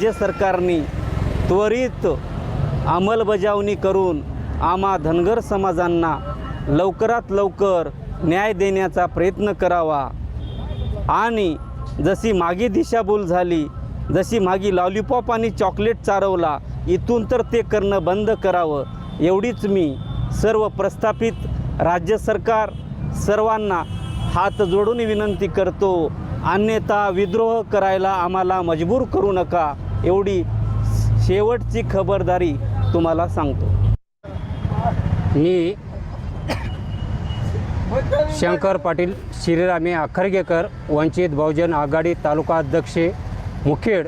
राज्य सरकारने त्वरित अंमलबजावणी करून आम्हा धनगर समाजांना लवकरात लवकर न्याय देण्याचा प्रयत्न करावा. आणि जशी मागे दिशाभूल झाली जशी मागी लॉलीपॉप आणि चॉकलेट चारवला इथून तर ते करणं बंद करावं एवढीच मी सर्व प्रस्थापित राज्य सरकार सर्वांना हात जोडून विनंती करतो. अन्यथा विद्रोह करायला आम्हाला मजबूर करू नका. एवढी शेवटची खबरदारी तुम्हाला सांगतो. मी शंकर पाटील श्रीरामे आखरगेकर वंचित बहुजन आघाडी तालुका अध्यक्ष मुखेड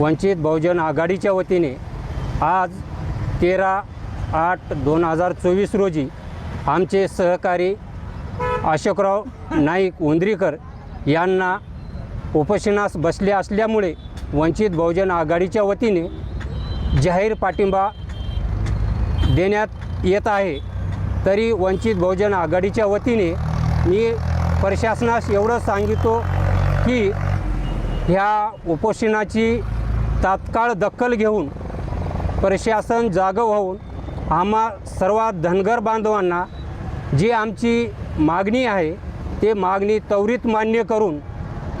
वंचित बहुजन आघाडीच्या वतीने आज तेरा आठ दोन हजार चोवीस रोजी आमचे सहकारी अशोकराव नाईक उंद्रीकर यांना उपोषणास बसले असल्यामुळे वंचित बहुजन आघाडीच्या वतीने जाहीर पाठिंबा देण्यात येत आहे. तरी वंचित बहुजन आघाडीच्या वतीने मी प्रशासनास एवढं सांगितो की ह्या उपोषणाची तात्काळ दखल घेऊन प्रशासन जागं होऊन आम्हा सर्व धनगर बांधवांना जी आमची मागणी आहे ते मागणी त्वरित मान्य करून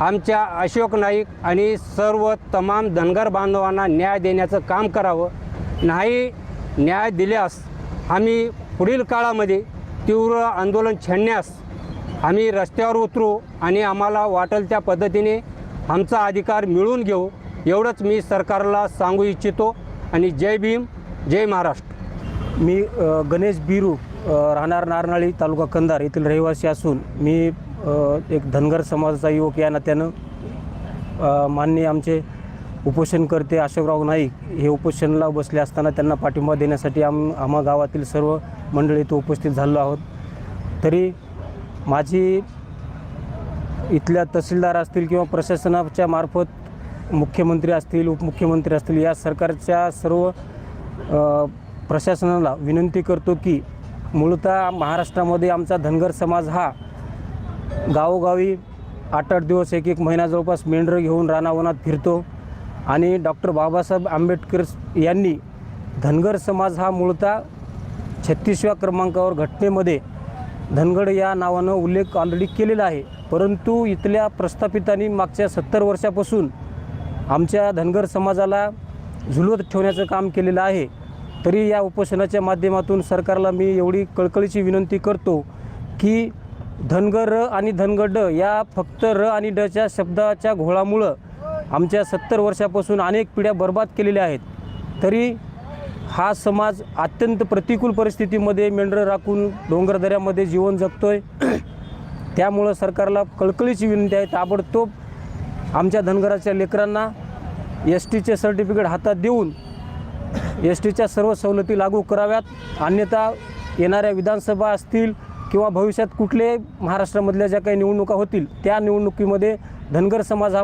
आमच्या अशोक नाईक आणि सर्व तमाम धनगर बांधवांना न्याय देण्याचं काम करावं. नाही न्याय दिल्यास आम्ही पुढील काळामध्ये तीव्र आंदोलन छेडण्यास आम्ही रस्त्यावर उतरू आणि आम्हाला वाटेल त्या पद्धतीने आमचा अधिकार मिळवून घेऊ एवढंच मी सरकारला सांगू इच्छितो आणि जय भीम जय महाराष्ट्र. मी गणेश बिरू राहणार नारनाळी तालुका कंधार येथील रहिवासी असून मी एक धनगर समाजाचा युवक या नात्यानं मान्य माननीय आमचे उपोषणकर्ते अशोकराव नाईक हे उपोषणाला बसले असताना त्यांना पाठिंबा देण्यासाठी आम आम्हा गावातील सर्व मंडळी इथं उपस्थित झालो आहोत. तरी माझी इथल्या तहसीलदार असतील किंवा प्रशासनाच्या मार्फत मुख्यमंत्री असतील उपमुख्यमंत्री असतील या सरकारच्या सर्व प्रशासनाला विनंती करतो की मूळतः महाराष्ट्रामध्ये आमचा धनगर समाज हा गावोगावी आठ आठ दिवस एक एक महिना जवळपास मेंढरं घेऊन रानावनात फिरतो. आणि डॉक्टर बाबासाहेब आंबेडकर यांनी धनगर समाज हा मूळतः छत्तीसव्या क्रमांकावर घटनेमध्ये धनगड या नावानं उल्लेख ऑलरेडी केलेला आहे. परंतु इथल्या प्रस्थापितांनी मागच्या सत्तर वर्षापासून आमच्या धनगर समाजाला झुलवत ठेवण्याचं काम केलेलं आहे. तरी या उपोषणाच्या माध्यमातून सरकारला मी एवढी कळकळीची विनंती करतो की धनगर र आणि धनगड ड या फक्त र आणि डच्या शब्दाच्या घोळामुळं आमच्या सत्तर वर्षापासून अनेक पिढ्या बर्बाद केलेल्या आहेत. तरी हा समाज अत्यंत प्रतिकूल परिस्थितीमध्ये मेंढरं राखून डोंगरदऱ्यामध्ये जीवन जगतोय. त्यामुळं सरकारला कळकळीची विनंती आहे ताबडतोब आमच्या धनगराच्या लेकरांना एस टीचे सर्टिफिकेट हातात देऊन एस टीच्या सर्व सवलती लागू कराव्यात. अन्यथा येणाऱ्या विधानसभा असतील किंवा भविष्यात कुठले महाराष्ट्रामधल्या ज्या काही निवडणुका होतील त्या निवडणुकीमध्ये धनगर समाज हा